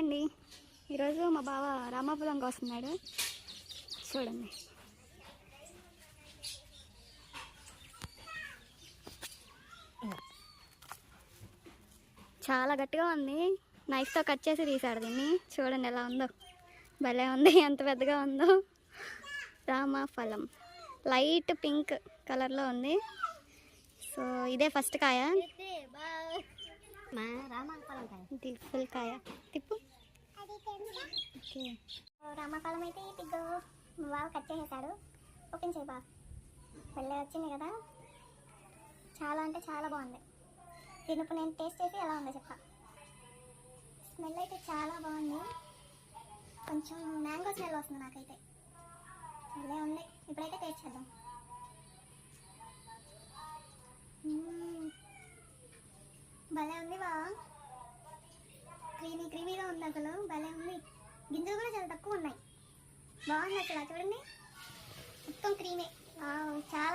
అండి. ఈరోజు మా బావ రామాపురంకి వస్తున్నాడు. చూడండి. చాలా గట్టిగా ఉంది. నైఫ్తో కట్ చేసి తీసాడు దీన్ని. చూడండి ఎలా ఉందో. భలే ఉంది. ఎంత పెద్దగా ఉందో. రామాఫలం. లైట్ పింక్ కలర్లో ఉంది. సో ఇదే ఫస్ట్ కాయ. రామాఫలం కాయ. ఫుల్ కాయ. తిప్పు. రామాఫలం అయితే ఈ పిగ్గు బావ కట్ చేసేసాడు. ఓపెన్ చేయి బావ. మళ్ళీ వచ్చింది కదా. చాలా అంటే చాలా బాగుంది. దీని ఇప్పుడు నేను టేస్ట్ చేసి ఎలా ఉందో చెప్పా. స్మెల్ అయితే చాలా బాగుంది. కొంచెం మ్యాంగో స్మెల్ వస్తుంది నాకైతే. భలే ఉంది. ఇప్పుడైతే టేస్ట్ చేద్దాం. భలే ఉంది బావా. క్రీమీ క్రీమీగా ఉంది అసలు. భలే గింజలు కూడా చాలా తక్కువ ఉన్నాయి. బాగుంది అసలు చూడండి. మొత్తం క్రీమే చాలా